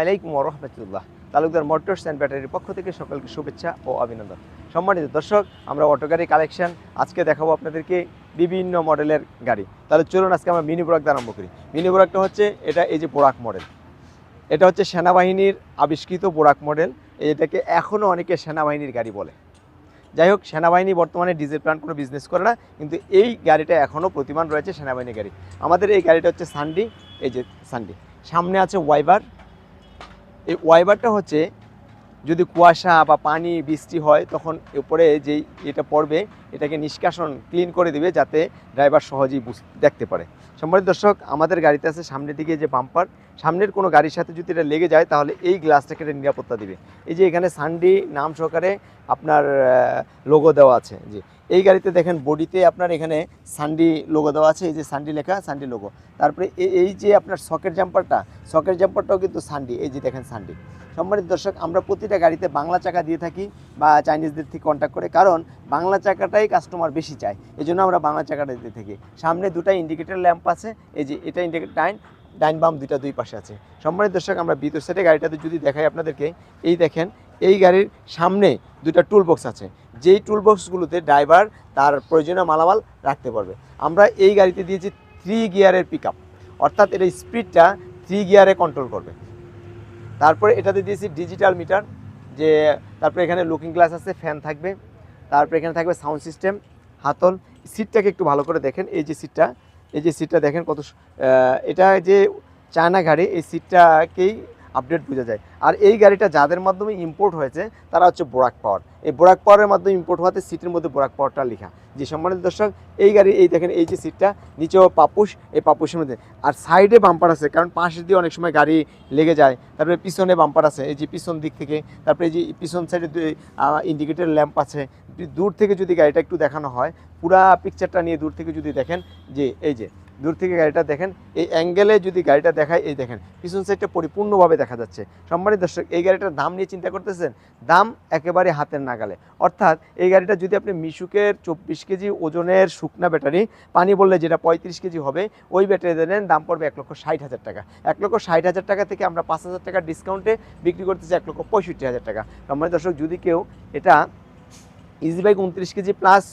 আলাইকুম রহমতুল্লাহ। Talukdar motors and ব্যাটারির পক্ষ থেকে সকলকে শুভেচ্ছা ও অভিনন্দন। সম্মানিত দর্শক, আমরা অটো গাড়ি কালেকশন আজকে দেখাবো আপনাদেরকে বিভিন্ন মডেলের গাড়ি। তাহলে চলুন আজকে আমরা মিনি বোরাক আরম্ভ করি। মিনি বোরাকটা হচ্ছে, এটা এই যে বোরাক মডেল এটা হচ্ছে সেনাবাহিনীর আবিষ্কৃত বোরাক মডেল এটাকে এখনও অনেকে সেনাবাহিনীর গাড়ি বলে। যাই হোক, সেনাবাহিনী বর্তমানে ডিজেল প্ল্যান্ট কোনো বিজনেস করে না, কিন্তু এই গাড়িটা এখনও প্রতিমান রয়েছে সেনাবাহিনীর গাড়ি। আমাদের এই গাড়িটা হচ্ছে সানডি এই যে সানডি সামনে আছে ওয়াইবার এই ওয়াইবারটা হচ্ছে যদি কুয়াশা বা পানি, বৃষ্টি হয়, তখন উপরে যেই এটা পড়বে, এটাকে নিষ্কাশন, ক্লিন করে দিবে যাতে ড্রাইভার সহজেই দেখতে পারে। সম্মানিত দর্শক, আমাদের গাড়িতে আছে সামনের দিকে যে বাম্পার, সামনের কোনো গাড়ির সাথে যদি এটা লেগে যায়, তাহলে এই গ্লাসটাকে এটা নিরাপত্তা দিবে। এই যে এখানে সানডি নাম সহকারে আপনার লোগো দেওয়া আছে। জি। এই গাড়িতে দেখেন বডিতে আপনার এখানে সানডি লোগো দেওয়া আছে। এই যে সানডি লেখা সানডি লোগো তারপরে এই যে আপনার সকেট জাম্পারটা সকেট জাম্পারটাও কিন্তু সানডি এই যে দেখেন সানডি সম্মানিত দর্শক, আমরা প্রতিটা গাড়িতে বাংলা চাকা দিয়ে থাকি বা চাইনিজদের থেকে কন্ট্যাক্ট করে, কারণ বাংলা চাকাটাই কাস্টমার বেশি চায়। এই জন্য আমরা বাংলা চাকাটা দিয়ে থাকি। সামনে দুটা ইন্ডিকেটর ল্যাম্প আছে। এই যে এটা ইন্ডিকেটর ডাইন ডাইন বাম দুইটা দুই পাশে আছে। সম্মানিত দর্শক, আমরা ভিতর সাইডে গাড়িটাতে যদি দেখাই আপনাদেরকে, এই দেখেন এই গাড়ির সামনে দুইটা টুল বক্স আছে। যেই টুল বক্সগুলোতে ড্রাইভার তার প্রয়োজনীয় মালামাল রাখতে পারবে। আমরা এই গাড়িতে দিয়েছি থ্রি গিয়ারের পিক অর্থাৎ এটা স্পিডটা থ্রি গিয়ারে কন্ট্রোল করবে। তারপরে এটাতে দিয়েছি ডিজিটাল মিটার যে তারপরে এখানে লুকিং গ্লাস আছে ফ্যান থাকবে। তারপরে এখানে থাকবে সাউন্ড সিস্টেম হাতল। সিটটাকে একটু ভালো করে দেখেন। এই যে সিটটা এই যে সিটটা দেখেন কত এটা যে চায়না গাড়ি, এই সিটটাকেই আপডেট বোঝা যায়। আর এই গাড়িটা যাদের মাধ্যমে ইম্পোর্ট হয়েছে, তারা হচ্ছে বোরাক পাওয়ার এই বোরাক পাওয়ারের মাধ্যমে ইম্পোর্ট হওয়াতে সিটের মধ্যে বোরাক পাওয়ারটা লেখা। যে সম্মানিত দর্শক, এই গাড়ি, এই দেখেন, এই যে সিটটা নিচেও পাপুস এই পাপুসের মধ্যে। আর সাইডে বাম্পার আছে, কারণ পাশে দিয়ে অনেক সময় গাড়ি লেগে যায়। তারপরে পিছনে বাম্পার আছে, এই যে পিছন দিক থেকে। তারপরে এই যে পিছন সাইডে ইন্ডিকেটর ল্যাম্প আছে। দূর থেকে যদি গাড়িটা একটু দেখানো হয়, পুরা পিকচারটা নিয়ে দূর থেকে যদি দেখেন, যে এই যে দূর থেকে গাড়িটা দেখেন, এই অ্যাঙ্গেলে যদি গাড়িটা দেখায়, এই দেখেন, পিছন সাইডটা পরিপূর্ণভাবে দেখা যাচ্ছে। সম্মানিত দর্শক, এই গাড়িটার দাম নিয়ে চিন্তা করতেছেন? দাম একেবারে হাতের নাগালে। অর্থাৎ এই গাড়িটা যদি আপনি মিশুকের চব্বিশ কেজি ওজনের শুকনা ব্যাটারি, পানি বললে যেটা পঁয়ত্রিশ কেজি হবে, ওই ব্যাটারি দেন দাম পড়বে এক লক্ষ ষাট হাজার টাকা। এক লক্ষ ষাট হাজার টাকা থেকে আমরা পাঁচ হাজার টাকা ডিসকাউন্টে বিক্রি করতেছি এক লক্ষ পঁয়ষট্টি হাজার টাকা। সম্মানিত দর্শক, যদি কেউ এটা ইজি বাইক উনত্রিশ কেজি প্লাস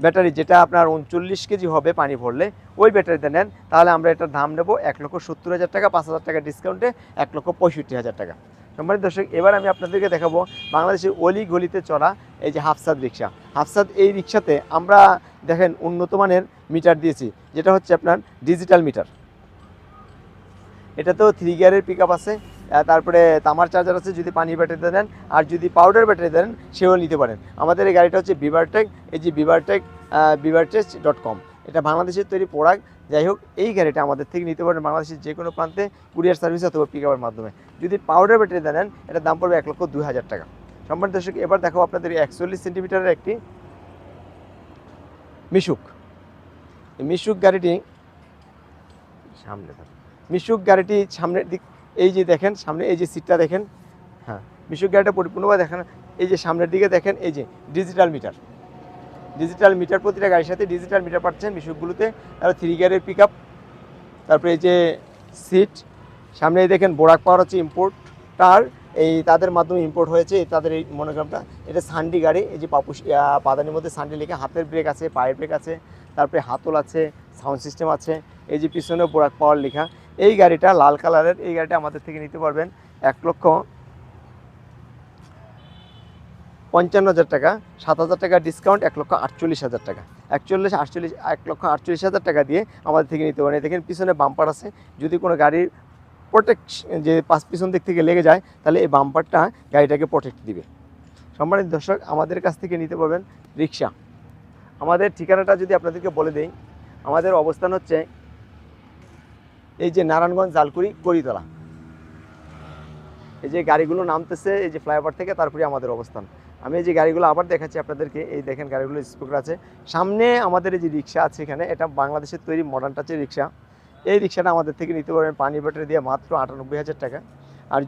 ব্যাটারি যেটা আপনার উনচল্লিশ কেজি হবে পানি ভরলে, ওই ব্যাটারিতে নেন, তাহলে আমরা এটার দাম নেব এক লক্ষ সত্তর হাজার টাকা, পাঁচ হাজার টাকা ডিসকাউন্টে এক লক্ষ পঁয়ষট্টি হাজার টাকা। সম্মানিত দর্শক, এবার আমি আপনাদেরকে দেখাবো বাংলাদেশের অলি গলিতে চলা এই যে হাফসাদ রিক্সা হাফসাদ এই রিক্সাতে আমরা দেখেন উন্নত মানের মিটার দিয়েছি, যেটা হচ্ছে আপনার ডিজিটাল মিটার এটাতেও থ্রি গিয়ারের পিক আছে তারপরে তামার চার্জার আছে, যদি পানির ব্যাটারিতে দেন, আর যদি পাউডার ব্যাটারি দেন, সেও নিতে পারেন। আমাদের এই গাড়িটা হচ্ছে বিভারটেক এই যে বিভারটেক বিভারটেক ডট কম এটা বাংলাদেশের তৈরি প্রোডাক্ট যাই হোক, এই গাড়িটা আমাদের থেকে নিতে পারেন বাংলাদেশের যে কোনো প্রান্তে কুরিয়ার সার্ভিস অথবা পিক আপের মাধ্যমে। যদি পাউডার ব্যাটারি দেন এটার দাম পড়বে এক লক্ষ দুই হাজার টাকা। সম্মান দর্শক, এবার দেখো আপনাদের একচল্লিশ সেন্টিমিটারের একটি মিশুক। মিশুক গাড়িটি সামনে। মিশুক গাড়িটি সামনের দিক এই যে দেখেন, সামনে এই যে সিটটা দেখেন হ্যাঁ গাড়িটা পরিপূর্ণভাবে দেখেন, এই যে সামনের দিকে দেখেন, এই যে ডিজিটাল মিটার ডিজিটাল মিটার প্রতিটা গাড়ির সাথে ডিজিটাল মিটার পাচ্ছেন মিশুকগুলোতে। তারপর থ্রি গিয়ারের পিক আপ তারপরে এই যে সিট সামনে দেখেন বোরাক পাওয়ার হচ্ছে ইম্পোর্ট ইম্পোর্টার এই তাদের মাধ্যমে ইম্পোর্ট হয়েছে, এই তাদের এই মনোগ্রামটা। এটা সান্ডি গাড়ি, এই যে পাপুস পাদানির মধ্যে সান্ডি লেখা হাতের ব্রেক আছে, পায়ের ব্রেক আছে, তারপরে হাতল আছে সাউন্ড সিস্টেম আছে, এই যে পিছনে বোরাক পাওয়ার লেখা। এই গাড়িটা লাল কালারের, এই গাড়িটা আমাদের থেকে নিতে পারবেন এক লক্ষ পঞ্চান্ন হাজার টাকা, সাত হাজার টাকা ডিসকাউন্ট এক লক্ষ আটচল্লিশ হাজার টাকা। একচল্লিশ, আটচল্লিশ, এক লক্ষ আটচল্লিশ হাজার টাকা দিয়ে আমাদের থেকে নিতে পারেন। দেখেন পিছনে বাম্পার আছে। যদি কোনো গাড়ির প্রোটেক্ট যে পাঁচ পিছন দিক থেকে লেগে যায়, তাহলে এই বাম্পারটা গাড়িটাকে প্রোটেক্ট দিবে। সম্মানিত দর্শক, আমাদের কাছ থেকে নিতে পারবেন রিক্সা আমাদের ঠিকানাটা যদি আপনাদেরকে বলে দেই, আমাদের অবস্থান হচ্ছে এই যে নারায়ণগঞ্জ জালকুড়ি করিতলা। এই যে গাড়িগুলো নামতেছে, এই যে ফ্লাইওভার থেকে তারপরে আমাদের অবস্থান। আমি এই যে গাড়িগুলো আবার দেখাচ্ছি আপনাদেরকে, এই দেখেন গাড়িগুলো স্পিকার আছে। সামনে আমাদের এই যে রিক্সা আছে এখানে, এটা বাংলাদেশের তৈরি মডার্ন টাচের রিক্সা। এই রিক্সাটা আমাদের থেকে নিতে পারবেন পানি ব্যাটারি দিয়ে মাত্র আটানব্বই হাজার টাকা। আর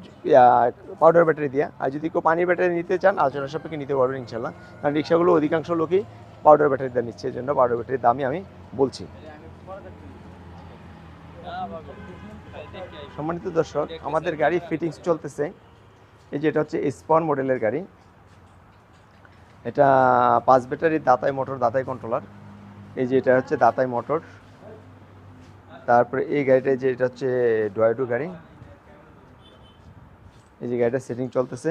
পাউডার ব্যাটারি দিয়ে। আর যদি কেউ পানির ব্যাটারি নিতে চান, আলোচনা সাপেক্ষে নিতে পারবেন ইনশাল্লাহ কারণ রিক্সাগুলো অধিকাংশ লোকই পাউডার ব্যাটারি দিয়ে নিচ্ছে, এই জন্য পাউডার ব্যাটারির দামই আমি বলছি। সম্মানিত দর্শক, আমাদের গাড়ি ফিটিংস চলতেছে। এই যে এটা হচ্ছে স্পন মডেলের গাড়ি। এটা পাঁচ ব্যাটারি, দাতাই মোটর, দাতাই কন্ট্রোলার এই যে এটা হচ্ছে দাতাই মোটর। তারপরে এই গাড়িটা যে এটা হচ্ছে ডয়েডু গাড়ি। এই যে গাড়িটা সেটিং চলতেছে।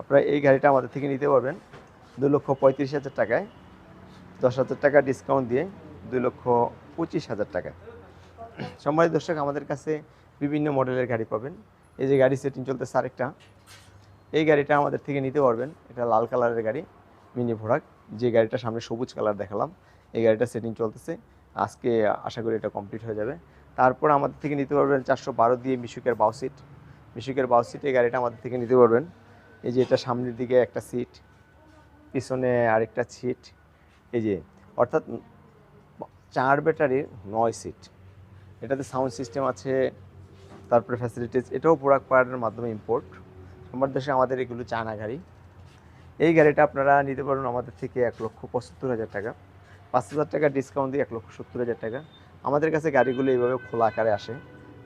আপনারা এই গাড়িটা আমাদের থেকে নিতে পারবেন দু লক্ষ পঁয়ত্রিশ হাজার টাকায়। দশ হাজার টাকা ডিসকাউন্ট দিয়ে দুই লক্ষ পঁচিশ হাজার টাকা সম্মানিত দর্শক আমাদের কাছে বিভিন্ন মডেলের গাড়ি পাবেন। এই যে গাড়ি সেটিং চলতেছে আরেকটা। এই গাড়িটা আমাদের থেকে নিতে পারবেন। এটা লাল কালারের গাড়ি, মিনি ভোরাক। যে গাড়িটা সামনে সবুজ কালার দেখালাম, এই গাড়িটা সেটিং চলতেছে। আজকে আশা করি এটা কমপ্লিট হয়ে যাবে। তারপর আমাদের থেকে নিতে পারবেন চারশো বারো দিয়ে মিশুকের বাউ সিট মিশুকের বাউ সিট এই গাড়িটা আমাদের থেকে নিতে পারবেন। এই যে এটা সামনের দিকে একটা সিট পিছনে আরেকটা সিট এই যে, অর্থাৎ চার ব্যাটারির নয় সিট এটাতে সাউন্ড সিস্টেম আছে, তারপরে ফ্যাসিলিটিস এটাও প্রোডাক্ট পার্টের মাধ্যমে ইম্পোর্ট আমার দেশে আমাদের এগুলো চায়না গাড়ি। এই গাড়িটা আপনারা নিতে পারবেন আমাদের থেকে এক লক্ষ পঁচাত্তর হাজার টাকা। পাঁচ হাজার টাকা ডিসকাউন্ট দিয়ে এক লক্ষ সত্তর হাজার টাকা। আমাদের কাছে গাড়িগুলো এইভাবে খোলা আকারে আসে।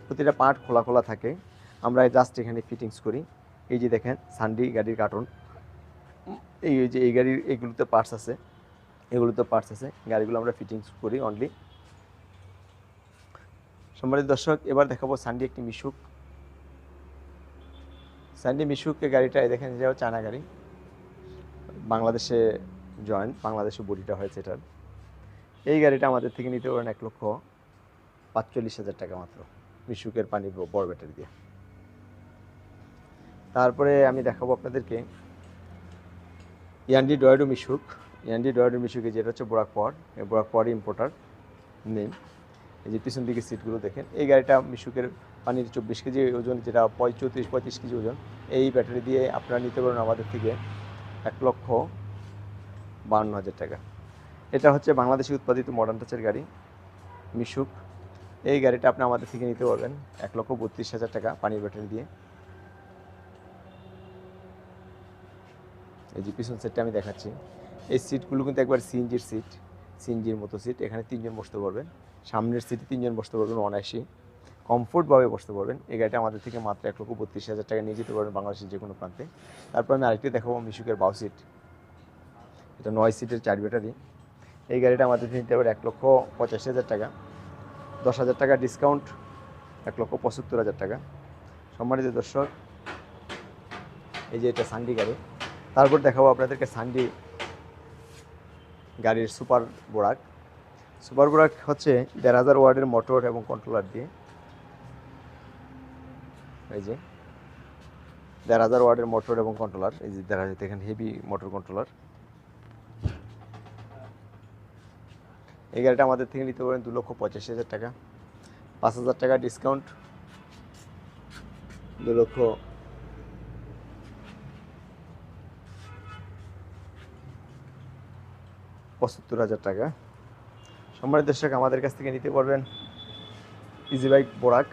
প্রতিটা পার্ট খোলা খোলা থাকে। আমরা জাস্ট এখানে ফিটিংস করি। এই যে দেখেন সানডি গাড়ির কার্টুন এই যে এই গাড়ির এইগুলোতে পার্টস আছে। এগুলোতে পার্টস আছে। গাড়িগুলো আমরা ফিটিংস করি অনলি সম্মানিত দর্শক, এবার দেখাবো সানডি একটি মিশুক। সানডি মিশুকের গাড়িটা দেখেন, এটাও চায়না গাড়ি। বাংলাদেশে জয়েন্ট বাংলাদেশে বডিটা হয়েছে এটার। এই গাড়িটা আমাদের থেকে নিতে পারেন এক লক্ষ পাঁচচল্লিশ হাজার টাকা মাত্র, মিশুকের পানি বড় ব্যাটারি দিয়ে। তারপরে আমি দেখাবো আপনাদেরকে ইয়ান্ডি ডয়েডো মিশুক। ইয়ান্ডি ডয়েডো মিশুকে, যেটা হচ্ছে বোরাক এই বোরাক পড ইম্পোর্টার নেম এই যে পিছন দিকে সিটগুলো দেখেন, এই গাড়িটা মিশুকের পানির চব্বিশ কেজি ওজন, যেটা পঁয়ত্রিশ পঁয়ত্রিশ কেজি ওজন, এই ব্যাটারি দিয়ে আপনারা নিতে পারেন আমাদের থেকে এক লক্ষ বান্ন হাজার টাকা। এটা হচ্ছে বাংলাদেশে উৎপাদিত মডার্ন টাচের গাড়ি, মিশুক। এই গাড়িটা আপনি আমাদের থেকে নিতে পারবেন এক লক্ষ বত্রিশ হাজার টাকা পানির ব্যাটারি দিয়ে। এই যে পিছন সেটটা আমি দেখাচ্ছি। এই সিটগুলো কিন্তু একবার সিএনজির সিট সিএনজির মতো সিট এখানে তিনজন বসতে পারবেন, সামনের সিটে তিনজন বসতে পারবেন অনায়াসি কমফোর্টভাবে বসতে পারবেন, এই গাড়িটা আমাদের থেকে মাত্র এক লক্ষ বত্রিশ হাজার টাকা নিয়ে যেতে পারবেন বাংলাদেশের যে কোনো প্রান্তে। তারপর আমি আরেকটি দেখাবো মিশুকের বাউ সিট এটা নয় সিটের চার ব্যাটারি এই গাড়িটা আমাদের নিতে পারে এক লক্ষ পঁচাশি হাজার টাকা। দশ হাজার টাকা ডিসকাউন্ট এক লক্ষ পঁচাত্তর হাজার টাকা। সম্মানিত দর্শক, এই যে এটা সান্ডি গাড়ি। তারপর দেখাবো আপনাদেরকে সান্ডি গাড়ির সুপার বোরাক। সুপার বোরাক হচ্ছে দেড় হাজার ওয়ার্ডের মোটর এবং কন্ট্রোলার দিয়ে। এই যে, দেড় হাজার ওয়ার্ডের মোটর এবং কন্ট্রোলার। এই যে দেখা যাচ্ছে এখানে হেভি মোটর কন্ট্রোলার এই গাড়িটা আমাদের থেকে নিতে পারেন দু লক্ষ পঁচাশি হাজার টাকা। পাঁচ হাজার টাকা ডিসকাউন্ট দু লক্ষ পঁচাত্তর হাজার টাকা। সম্মানিত দর্শক, আমাদের কাছ থেকে নিতে পারবেন ইজি বাইক বোরাক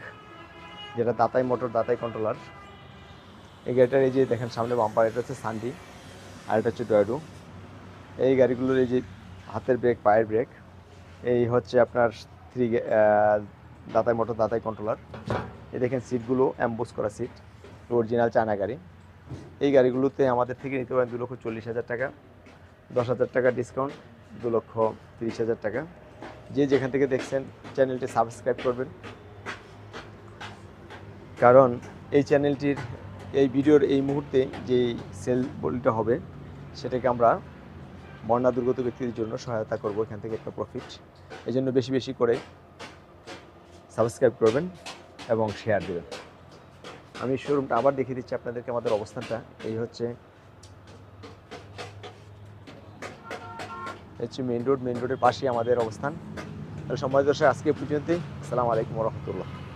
যেটা দাতাই মোটর, দাতাই কন্ট্রোলার এই গাড়িটার এই যে দেখেন, সামনে বাম্পার এটা হচ্ছে সান্ডি আর এটা হচ্ছে ডয়েডো এই গাড়িগুলোর এই যে হাতের ব্রেক পায়ের ব্রেক এই হচ্ছে আপনার থ্রি দাতাই মোটর, দাতাই কন্ট্রোলার এই দেখেন সিটগুলো অ্যাম্বোস করা সিট অরিজিনাল চায়না গাড়ি। এই গাড়িগুলোতে আমাদের থেকে নিতে পারেন দু লক্ষ চল্লিশ হাজার টাকা, দশ হাজার টাকা ডিসকাউন্ট দু লক্ষ তিরিশ হাজার টাকা। যে যেখান থেকে দেখছেন, চ্যানেলটি সাবস্ক্রাইব করবেন। কারণ এই চ্যানেলটির, এই ভিডিওর এই মুহূর্তে যে সেল বলিটা হবে, সেটাকে আমরা বন্যা দুর্গত ব্যক্তিদের জন্য সহায়তা করব এখান থেকে একটা প্রফিট এই জন্য বেশি বেশি করে সাবস্ক্রাইব করবেন এবং শেয়ার দেবেন। আমি শোরুমটা আবার দেখিয়ে দিচ্ছি আপনাদেরকে আমাদের অবস্থানটা। এই হচ্ছে হচ্ছে মেন রোড মেন রোডের পাশেই আমাদের অবস্থান। তাহলে সময় দর্শক, আজকে পর্যন্তই। আসসালামু আলাইকুম রহমতুল্লাহ।